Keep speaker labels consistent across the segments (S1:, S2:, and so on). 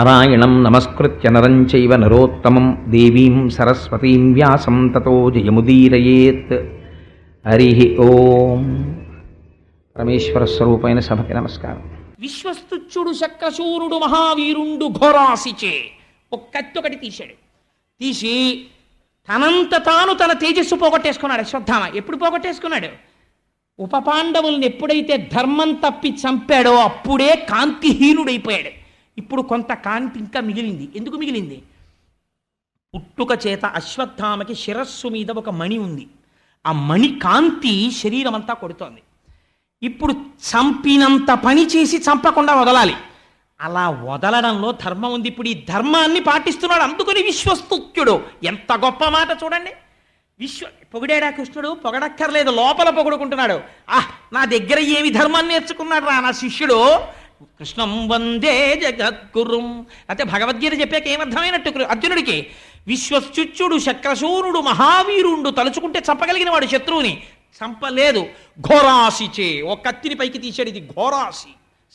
S1: నారాయణం నమస్కృత్య నరం చైవ నరోత్తమం దేవీం సరస్వతీం వ్యాసం తతో జయముదీరయేత్. హరి ఓం. పరమేశ్వర స్వరూపైన సభకి నమస్కారం.
S2: విశ్వస్తుచ్చుడు శక్రశూరుడు మహావీరుండు ఘోరాసిచే ఒక కత్తి ఒకటి తీశాడు. తీసి తనంత తాను తన తేజస్సు పోగొట్టేసుకున్నాడు. అశ్వత్థామ ఎప్పుడు పోగొట్టేసుకున్నాడు? ఉపపాండవుల్ని ఎప్పుడైతే ధర్మం తప్పి చంపాడో అప్పుడే కాంతిహీనుడైపోయాడు. ఇప్పుడు కొంత కాంతి ఇంకా మిగిలింది. ఎందుకు మిగిలింది? పుట్టుక చేత అశ్వత్థామకి శిరస్సు మీద ఒక మణి ఉంది. ఆ మణి కాంతి శరీరం అంతా కొడుతోంది. ఇప్పుడు చంపినంత పని చేసి చంపకుండా వదలాలి. అలా వదలడంలో ధర్మం ఉంది. ఇప్పుడు ఈ ధర్మాన్ని పాటిస్తున్నాడు అందుకని విశ్వస్తుత్యుడు. ఎంత గొప్ప మాట చూడండి. విశ్వ పొగిడాడా కృష్ణుడు? పొగడక్కర్లేదు. లోపల పొగుడుకుంటున్నాడు. ఆహ్ నా దగ్గర ఏమి ధర్మాన్ని నేర్చుకున్నాడు రా నా శిష్యుడు? కృష్ణం వందే జగద్గురుం. అయితే భగవద్గీత చెప్పాక ఏమర్థమైనట్టు అర్జునుడికి విశ్వశుచ్యుడు శక్రశూరుడు మహావీరుండు తలుచుకుంటే చంపగలిగిన వాడు శత్రువుని. చంపలేదు. ఘోరాసిచే ఓ కత్తిని పైకి తీశాడు. ఇది ఘోరాసి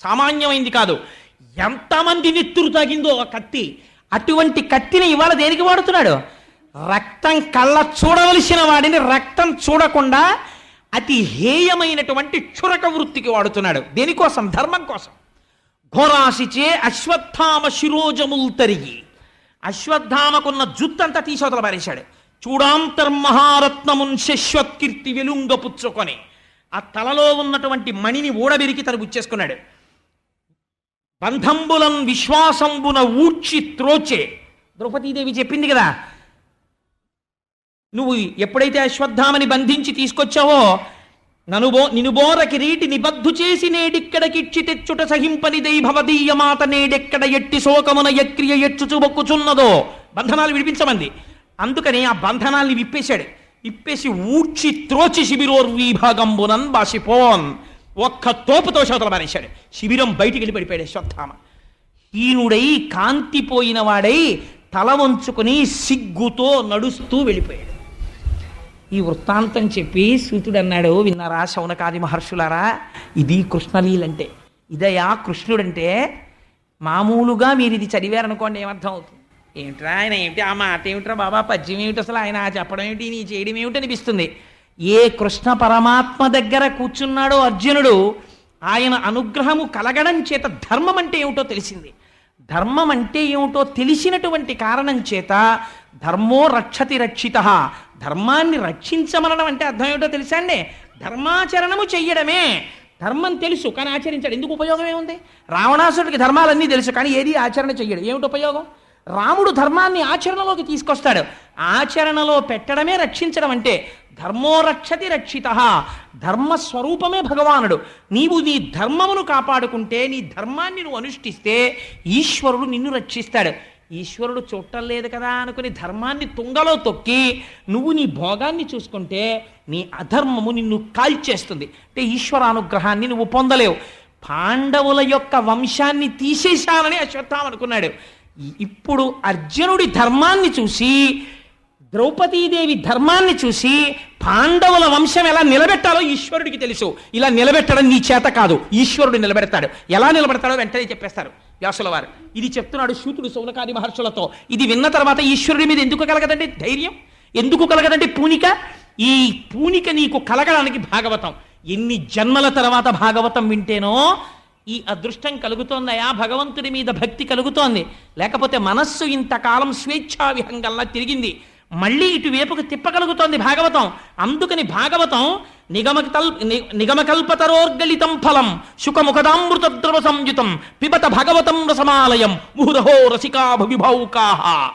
S2: సామాన్యమైంది కాదు. ఎంతమంది నెత్తురు తాగిందో ఆ కత్తి. అటువంటి కత్తిని ఇవాళ దేనికి వాడుతున్నాడు? రక్తం కళ్ళ చూడవలసిన వాడిని రక్తం చూడకుండా అతి హేయమైనటువంటి క్షురక వృత్తికి వాడుతున్నాడు. దేనికోసం? ధర్మం కోసం. ఘోరాసిచే అశ్వత్థామ శిరోజముల్ తరిగి అశ్వత్థామకున్న జుత్తంతా తీసవతల పారేశాడు. చూడాంతర్మహారత్నమున్ శశ్వత్కీర్తి వెలుంగ పుచ్చుకొని ఆ తలలో ఉన్నటువంటి మణిని ఊడబెరికి తను గుచ్చేసుకున్నాడు. బంధంబులం విశ్వాసంబున ఊడ్చి త్రోచే. ద్రౌపదీదేవి చెప్పింది కదా నువ్వు ఎప్పుడైతే అశ్వత్థామని బంధించి తీసుకొచ్చావో ననుబో నినుబోర కిరీటి నిబద్ధు చేసి నేడిక్కడకిచ్చి తెచ్చుట సహింపని దైభవదీయ మాత నేడెక్కడ ఎట్టి శోకమున యక్రియ ఎచ్చుచు బొక్కుచున్నదో? బంధనాలు విడిపించమంది. అందుకని ఆ బంధనాల్ని విప్పేశాడు. విప్పేసి ఊడ్చి త్రోచి శిబిరోర్వీభాగంబునన్ బాసిపోన్ ఒక్క తోపుతో శోతలు మానేశాడు. శిబిరం బయటికి వెళ్ళి పడిపోయాడు శ్వత్థామ హీనుడై కాంతిపోయిన వాడై తల వంచుకుని సిగ్గుతో నడుస్తూ వెళ్ళిపోయాడు. ఈ వృత్తాంతం చెప్పి సూతుడు అన్నాడు విన్నారా శౌనకాది మహర్షులారా? ఇది కృష్ణలీలంటే. ఇదయా కృష్ణుడంటే మామూలుగా మీరు ఇది చదివారనుకోండి ఏమర్థం అవుతుంది ఏమిట్రా ఆయన ఏమిటి? ఆ మాట ఏమిట్రా బాబా? పద్యం ఏమిటి అసలు? ఆయన చెప్పడం ఏమిటి? నీ చేయడం ఏమిటి అనిపిస్తుంది? ఏ కృష్ణ పరమాత్మ దగ్గర కూర్చున్నాడో అర్జునుడు ఆయన అనుగ్రహము కలగడం చేత ధర్మం అంటే ఏమిటో తెలిసింది. ధర్మం అంటే ఏమిటో తెలిసినటువంటి కారణం చేత ధర్మో రక్షతి రక్షిత. ధర్మాన్ని రక్షించమనడం అంటే అర్థం ఏమిటో తెలుసా అండి? ధర్మాచరణము చెయ్యడమే. ధర్మం తెలుసు కానీ ఆచరించాడు ఎందుకు ఉపయోగం ఏముంది? రావణాసుడికి ధర్మాలన్నీ తెలుసు కానీ ఏది ఆచరణ చెయ్యడు. ఏమిటి ఉపయోగం? రాముడు ధర్మాన్ని ఆచరణలోకి తీసుకొస్తాడు. ఆచరణలో పెట్టడమే రక్షించడం అంటే ధర్మో రక్షతి రక్షిత ధర్మ స్వరూపమే భగవానుడు. నీవు నీ ధర్మమును కాపాడుకుంటే నీ ధర్మాన్ని నువ్వు అనుష్ఠిస్తే ఈశ్వరుడు నిన్ను రక్షిస్తాడు. ఈశ్వరుడు చూడటం లేదు కదా అనుకుని ధర్మాన్ని తుంగలో తొక్కి నువ్వు నీ భోగాన్ని చూసుకుంటే నీ అధర్మము నిన్ను కాల్చేస్తుంది. అంటే ఈశ్వరానుగ్రహాన్ని నువ్వు పొందలేవు. పాండవుల యొక్క వంశాన్ని తీసేశానని అశ్వత్థామ అనుకున్నాడు. ఇప్పుడు అర్జునుడి ధర్మాన్ని చూసి ద్రౌపదీదేవి ధర్మాన్ని చూసి పాండవుల వంశం ఎలా నిలబెట్టాలో ఈశ్వరుడికి తెలుసు. ఇలా నిలబెట్టడం నీ చేత కాదు. ఈశ్వరుడు నిలబెడతాడు. ఎలా నిలబెడతాడో వెంటనే చెప్పేస్తారు. వ్యాసుల వారు. ఇది చెప్తున్నాడు శూతుడు సౌనకాది మహర్షులతో. ఇది విన్న తర్వాత ఈశ్వరుడి మీద ఎందుకు కలగదండి? ధైర్యం. ఎందుకు కలగదండి? పూనిక? ఈ పూనిక నీకు కలగడానికి భాగవతం. ఎన్ని జన్మల తర్వాత భాగవతం వింటేనో ఈ అదృష్టం కలుగుతోందయా? భగవంతుడి మీద భక్తి కలుగుతోంది. లేకపోతే మనస్సు ఇంతకాలం స్వేచ్ఛా విహంగల్లా తిరిగింది. మళ్ళీ ఇటువైపుకు తిప్పగలుగుతోంది భాగవతం. అందుకని భాగవతం నిగమకల్ నిగమకల్పతరోర్గలితం ఫలం. శుకముఖదామృత ద్రవ సంయుతం. పిబత భగవతం రసమాలయం. ముహురహో రసికా భవిభౌకాహ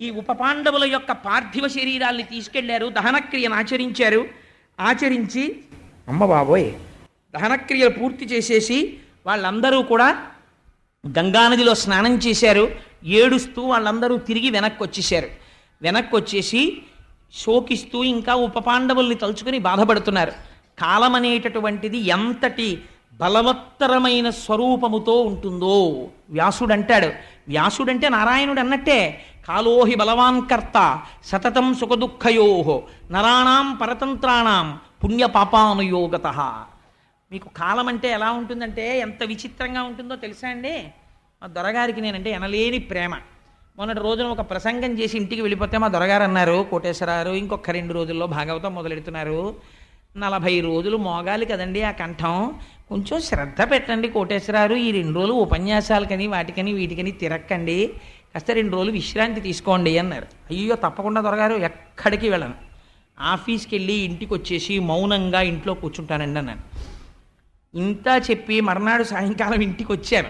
S2: ఈ ఉప పాండవుల యొక్క పార్థివ శరీరాల్ని తీసుకెళ్ళారు. దహనక్రియను ఆచరించారు. ఆచరించి అమ్మ బాబోయ్. దహనక్రియలు పూర్తి చేసేసి వాళ్ళందరూ కూడా గంగానదిలో స్నానం చేశారు. ఏడుస్తూ వాళ్ళందరూ తిరిగి వెనక్కి వచ్చేసారు వెనక్కి వచ్చేసి శోకిస్తూ ఇంకా ఉప పాండవుల్ని తలుచుకుని బాధపడుతున్నారు. కాలం అనేటటువంటిది ఎంతటి బలవత్తరమైన స్వరూపముతో ఉంటుందో వ్యాసుడు అంటాడు వ్యాసుడంటే నారాయణుడు అన్నట్టే కాలోహి బలవాన్ కర్త సతతం సుఖదుఃఖయో నరాణం పరతంత్రాణం పుణ్యపాపానుయోగత. మీకు కాలం అంటే ఎలా ఉంటుందంటే ఎంత విచిత్రంగా ఉంటుందో తెలుసా అండి? మా దొరగారికి నేనంటే ఎనలేని ప్రేమ. మొన్నటి రోజున ఒక ప్రసంగం చేసి ఇంటికి వెళ్ళిపోతే మా దొరగారు అన్నారు కోటేశ్వరారు ఇంకొక రెండు రోజుల్లో భాగవతం మొదలెడుతున్నారు. నలభై రోజులు మోగాలి కదండి ఆ కంఠం. కొంచెం శ్రద్ధ పెట్టండి కోటేశ్వరారు ఈ రెండు రోజులు ఉపన్యాసాలకని వాటికని వీటికని తిరక్కండి. కాస్త రెండు రోజులు విశ్రాంతి తీసుకోండి అన్నారు. అయ్యో తప్పకుండా దొరగారు ఎక్కడికి వెళ్ళను. ఆఫీస్కి వెళ్ళి ఇంటికి వచ్చేసి మౌనంగా ఇంట్లో కూర్చుంటానండి అన్నాను. ఇంత చెప్పి మర్నాడు సాయంకాలం ఇంటికి వచ్చాను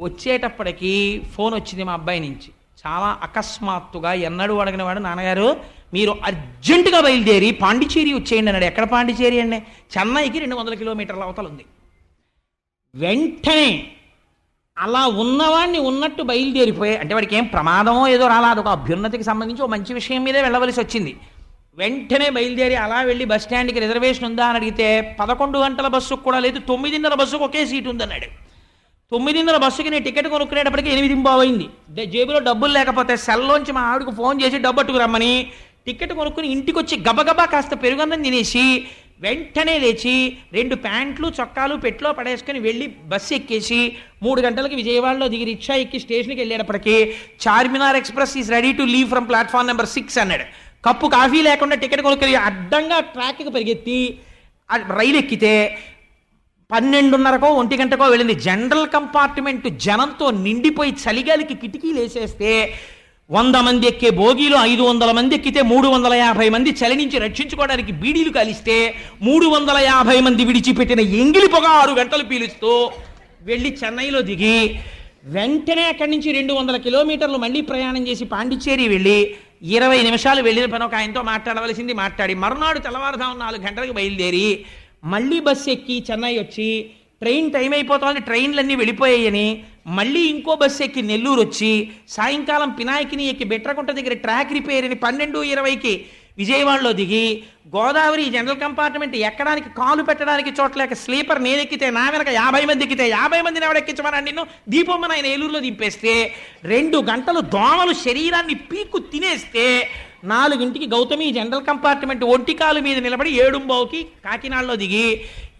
S2: వచ్చేటప్పటికి ఫోన్ వచ్చింది మా అబ్బాయి నుంచి. చాలా అకస్మాత్తుగా ఎన్నడూ అడిగిన వాడు నాన్నగారు మీరు అర్జెంటుగా బయలుదేరి పాండిచేరి వచ్చేయండి అన్నాడు. ఎక్కడ పాండిచేరి అండి? చెన్నైకి రెండు వందల కిలోమీటర్ల అవతల ఉంది. వెంటనే అలా ఉన్నవాడిని ఉన్నట్టు బయలుదేరిపోయి అంటే వాడికి ఏం ప్రమాదమో ఏదో రాలేదు ఒక అభ్యున్నతికి సంబంధించి ఒక మంచి విషయం మీదే వెళ్ళవలసి వచ్చింది. వెంటనే బయలుదేరి అలా వెళ్ళి బస్ స్టాండ్కి రిజర్వేషన్ ఉందా అని అడిగితే పదకొండు గంటల బస్సుకు కూడా లేదు తొమ్మిదిన్నర బస్సుకు ఒకే సీటు ఉందన్నాడు. తొమ్మిదిన్నర బస్సుకి నేను టికెట్ కొనుక్కునేటప్పటికి ఎనిమిది బావైంది. జేబులో డబ్బులు లేకపోతే సెల్లోంచి మా ఆవిడకు ఫోన్ చేసి డబ్బు పట్టుకు రమ్మని టికెట్ కొనుక్కుని ఇంటికి వచ్చి గబగబా కాస్త పెరుగన్నం తినేసి వెంటనే లేచి రెండు ప్యాంట్లు చొక్కాలు పెట్లో పడేసుకుని వెళ్ళి బస్సు ఎక్కేసి మూడు గంటలకి విజయవాడలో దిగి రిక్షా ఎక్కి స్టేషన్కి వెళ్ళేటప్పటికి Charminar express is ready to leave from platform number six అన్నాడు. కప్పు కాఫీ లేకుండా టికెట్ కొనుక్కొని అడ్డంగా ట్రాక్కి పరిగెత్తి రైలు ఎక్కితే పన్నెండున్నరకో ఒంటి గంటకో వెళ్ళింది. జనరల్ కంపార్ట్మెంట్ జనంతో నిండిపోయి చలిగాలికి కిటికీలు వేసేస్తే వంద మంది ఎక్కే బోగీలో ఐదు వందల మంది ఎక్కితే మూడు వందల యాభై మంది చలి నుంచి రక్షించుకోవడానికి బీడీలు కలిస్తే మూడు వందల యాభై మంది విడిచిపెట్టిన ఎంగిలి పొగ ఆరు గంటలు పీలుస్తూ వెళ్ళి చెన్నైలో దిగి వెంటనే అక్కడి నుంచి రెండు వందల కిలోమీటర్లు మళ్ళీ ప్రయాణం చేసి పాండిచ్చేరి వెళ్ళి ఇరవై నిమిషాలు వెళ్ళిన పని ఒక ఆయనతో మాట్లాడవలసింది మాట్లాడి మరునాడు తెల్లవారుజాము నాలుగు గంటలకు బయలుదేరి మళ్ళీ బస్సు ఎక్కి చెన్నై వచ్చి ట్రైన్ టైం అయిపోతుంది ట్రైన్లన్నీ వెళ్ళిపోయాయని మళ్ళీ ఇంకో బస్సు ఎక్కి నెల్లూరు వచ్చి సాయంకాలం పినాయికిని ఎక్కి బెట్రకుంట దగ్గర ట్రాక్ రిపేర్ అని పన్నెండు ఇరవైకి విజయవాడలో దిగి గోదావరి జనరల్ కంపార్ట్మెంట్ ఎక్కడానికి కాలు పెట్టడానికి చోట్లేక స్లీపర్ నేను ఎక్కితే నా వెనక యాభై మంది ఎక్కితే యాభై మందిని ఎవడ ఎక్కించమని నిన్ను దీపమ్మని ఆయన ఏలూరులో దింపేస్తే రెండు గంటలు దోమలు శరీరాన్ని పీక్కు తినేస్తే నాలుగింటికి గౌతమి జనరల్ కంపార్ట్మెంట్ ఒంటి కాలు మీద నిలబడి ఏడుంబావుకి కాకినాడలో దిగి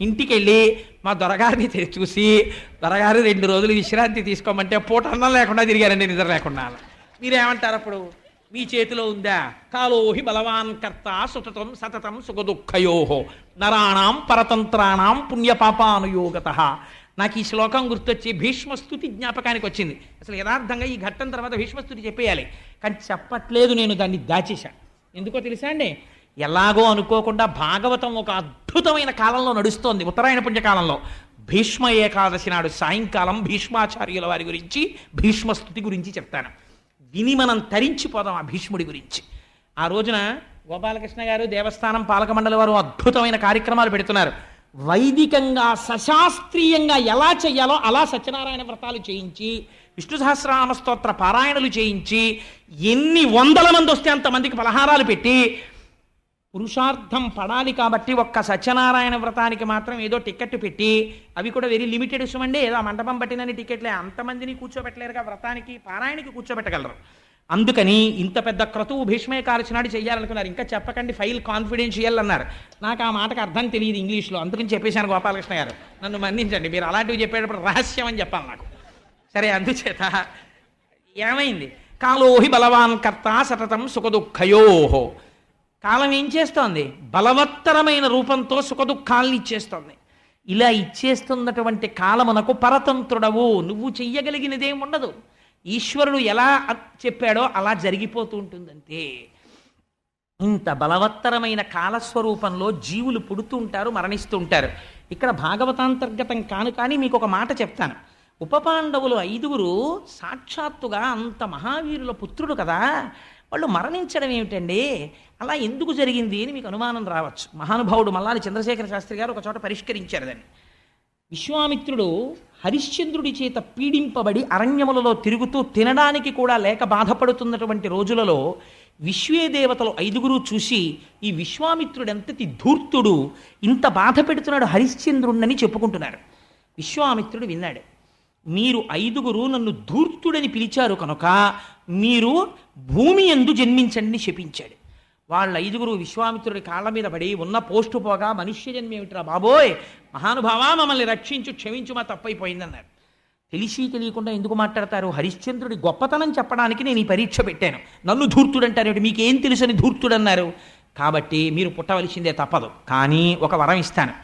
S2: ఇంటికి వెళ్ళి మా దొరగారిని చూసి దొరగారు రెండు రోజులు విశ్రాంతి తీసుకోమంటే పూట అన్నం లేకుండా తిరిగారండి నిద్ర లేకుండా మీరేమంటారు అప్పుడు? మీ చేతిలో ఉందా? కాలోహి బలవాన్ కర్త సుతతం సతతం సుఖదుఖయోహో నరాణం పరతంత్రాణం పుణ్యపాపానుయోగత. నాకు ఈ శ్లోకం గుర్తొచ్చి భీష్మస్తుతి జ్ఞాపకానికి వచ్చింది. అసలు యథార్థంగా ఈ ఘట్టం తర్వాత భీష్మస్థుతి చెప్పేయాలి. కానీ చెప్పట్లేదు నేను దాన్ని దాచేశా ఎందుకో తెలుసా అండి? ఎలాగో అనుకోకుండా భాగవతం ఒక అద్భుతమైన కాలంలో నడుస్తోంది. ఉత్తరాయణ పుణ్యకాలంలో. భీష్మ ఏకాదశి నాడు సాయంకాలం భీష్మాచార్యుల వారి గురించి భీష్మస్తుతి గురించి చెప్తాను. విని మనం తరించిపోదాం ఆ భీష్ముడి గురించి. ఆ రోజున గోపాలకృష్ణ గారు దేవస్థానం పాలక మండలి వారు అద్భుతమైన కార్యక్రమాలు పెడుతున్నారు. వైదికంగా సశాస్త్రీయంగా ఎలా చేయాలో అలా సత్యనారాయణ వ్రతాలు చేయించి విష్ణు సహస్రనామ స్తోత్ర పారాయణలు చేయించి ఎన్ని వందల మంది వస్తే అంతమందికి పలహారాలు పెట్టి పురుషార్థం పడాలి కాబట్టి ఒక్క సత్యనారాయణ వ్రతానికి మాత్రం ఏదో టికెట్ పెట్టి అవి కూడా వెరీ లిమిటెడ్ ఇష్టమండి. ఏదో మండపం పట్టినని టికెట్లే అంతమందిని కూర్చోబెట్టలేరుగా. వ్రతానికి పారాయణకి కూర్చోబెట్టగలరు. అందుకని ఇంత పెద్ద క్రతువు భీష్మేకారచినాడు చేయాలనుకున్నారు ఇంకా చెప్పకండి ఫైల్ కాన్ఫిడెన్షియల్ అన్నారు. నాకు ఆ మాటకు అర్థం తెలియదు ఇంగ్లీష్లో. అందుకని చెప్పేశాను గోపాలకృష్ణ గారు. నన్ను మన్నించండి మీరు అలాంటివి చెప్పేటప్పుడు రహస్యం అని చెప్పాలి నాకు. సరే అందుచేత ఏమైంది? కాలోహి బలవాన్ కర్త సతతం సుఖదుఃఖయోహో కాలం ఏం చేస్తోంది? బలవత్తరమైన రూపంతో సుఖదుఖాల్ని ఇచ్చేస్తోంది. ఇలా ఇచ్చేస్తున్నటువంటి కాలమునకు పరతంత్రుడవు. నువ్వు చెయ్యగలిగినదేం ఉండదు. ఈశ్వరుడు ఎలా చెప్పాడో అలా జరిగిపోతూ ఉంటుందంతే. ఇంత బలవత్తరమైన కాలస్వరూపంలో జీవులు పుడుతూ ఉంటారు మరణిస్తూ ఉంటారు. ఇక్కడ భాగవతాంతర్గతం కాను కానీ మీకు ఒక మాట చెప్తాను. ఉపపాండవులు ఐదుగురు సాక్షాత్తుగా అంత మహావీరుల పుత్రుడు కదా. వాళ్ళు మరణించడం ఏమిటండి? అలా ఎందుకు జరిగింది అని మీకు అనుమానం రావచ్చు. మహానుభావుడు మల్లాని చంద్రశేఖర శాస్త్రి గారు ఒక చోట పరిష్కరించారు దాన్ని. విశ్వామిత్రుడు హరిశ్చంద్రుడి చేత పీడింపబడి అరణ్యములలో తిరుగుతూ తినడానికి కూడా లేక బాధపడుతున్నటువంటి రోజులలో విశ్వే దేవతలు ఐదుగురు చూసి ఈ విశ్వామిత్రుడు ఎంతటి ధూర్తుడు ఇంత బాధ పెడుతున్నాడు హరిశ్చంద్రుణ్ణని చెప్పుకుంటున్నారు. విశ్వామిత్రుడు విన్నాడు మీరు ఐదుగురు నన్ను ధూర్తుడని పిలిచారు కనుక మీరు భూమి ఎందు జన్మించండి శపించాడు వాళ్ళ ఐదుగురు విశ్వామిత్రుడి కాళ్ళ మీద పడి ఉన్న పోస్టు పోగా మనుష్య జన్మ ఏమిట్రా బాబోయ్? మహానుభావా మమ్మల్ని రక్షించు క్షమించు మా తప్పైపోయిందన్నారు. తెలిసి తెలియకుండా ఎందుకు మాట్లాడతారు? హరిశ్చంద్రుడి గొప్పతనం చెప్పడానికి నేను ఈ పరీక్ష పెట్టాను. నన్ను ధూర్తుడు అంటారు మీకేం తెలుసని ధూర్తుడు అన్నారు కాబట్టి మీరు పుట్టవలసిందే తప్పదు. కానీ ఒక వరం ఇస్తాను.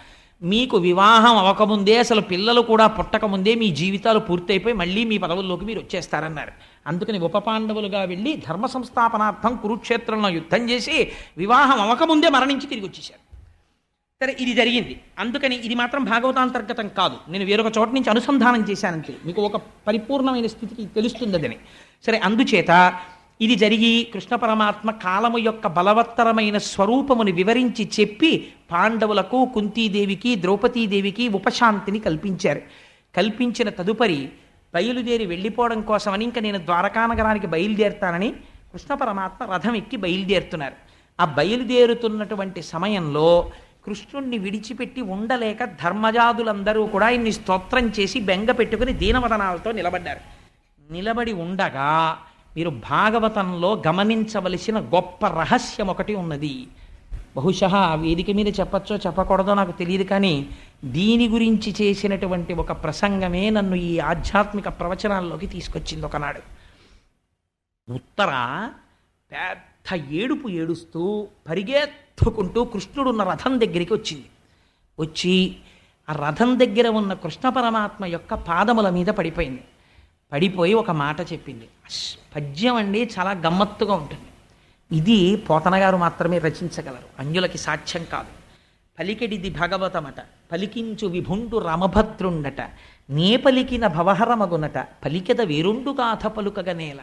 S2: మీకు వివాహం అవ్వకముందే అసలు పిల్లలు కూడా పుట్టకముందే మీ జీవితాలు పూర్తయిపోయి మళ్ళీ మీ పదవుల్లోకి మీరు వచ్చేస్తారన్నారు. అందుకని ఉప పాండవులుగా వెళ్ళి ధర్మ సంస్థాపనార్థం కురుక్షేత్రంలో యుద్ధం చేసి వివాహం అవ్వకముందే మరణించి తిరిగి వచ్చేశారు. సరే ఇది జరిగింది. అందుకని ఇది మాత్రం భాగవతాంతర్గతం కాదు. నేను వేరొక చోట నుంచి అనుసంధానం చేశానంతే. మీకు ఒక పరిపూర్ణమైన స్థితికి తెలుస్తుందని సరే అందుచేత ఇది జరిగి కృష్ణ పరమాత్మ కాలము యొక్క బలవత్తరమైన స్వరూపమును వివరించి చెప్పి పాండవులకు కుంతీదేవికి ద్రౌపదీదేవికి ఉపశాంతిని కల్పించారు. కల్పించిన తదుపరి బయలుదేరి వెళ్ళిపోవడం కోసమని ఇంకా నేను ద్వారకానగరానికి బయలుదేరుతానని కృష్ణ పరమాత్మ రథం ఎక్కి బయలుదేరుతున్నారు. ఆ బయలుదేరుతున్నటువంటి సమయంలో కృష్ణుణ్ణి విడిచిపెట్టి ఉండలేక ధర్మజాదులందరూ కూడా ఇన్ని స్తోత్రం చేసి బెంగ పెట్టుకుని దీనవదనాలతో నిలబడ్డారు. నిలబడి ఉండగా మీరు భాగవతంలో గమనించవలసిన గొప్ప రహస్యం ఒకటి ఉన్నది. బహుశా ఆ వేదిక మీద చెప్పచ్చో చెప్పకూడదో నాకు తెలియదు కానీ దీని గురించి చేసినటువంటి ఒక ప్రసంగమే నన్ను ఈ ఆధ్యాత్మిక ప్రవచనాల్లోకి తీసుకొచ్చింది ఒకనాడు. ఉత్తర పెద్ద ఏడుపు ఏడుస్తూ పరిగెత్తుకుంటూ కృష్ణుడు ఉన్న రథం దగ్గరికి వచ్చింది. వచ్చి ఆ రథం దగ్గర ఉన్న కృష్ణ పరమాత్మ యొక్క పాదముల మీద పడిపోయింది. పడిపోయి ఒక మాట చెప్పింది. పద్యం అండి చాలా గమ్మత్తుగా ఉంటుంది. ఇది పోతనగారు మాత్రమే రచించగలరు. అంజులకి సాక్ష్యం కాదు. పలికెడిది భగవతమట పలికించు విభుండు రామభద్రుండట నే పలికిన భవహరమగునట పలికెద వేరుండు గాథ పలుకగనేల.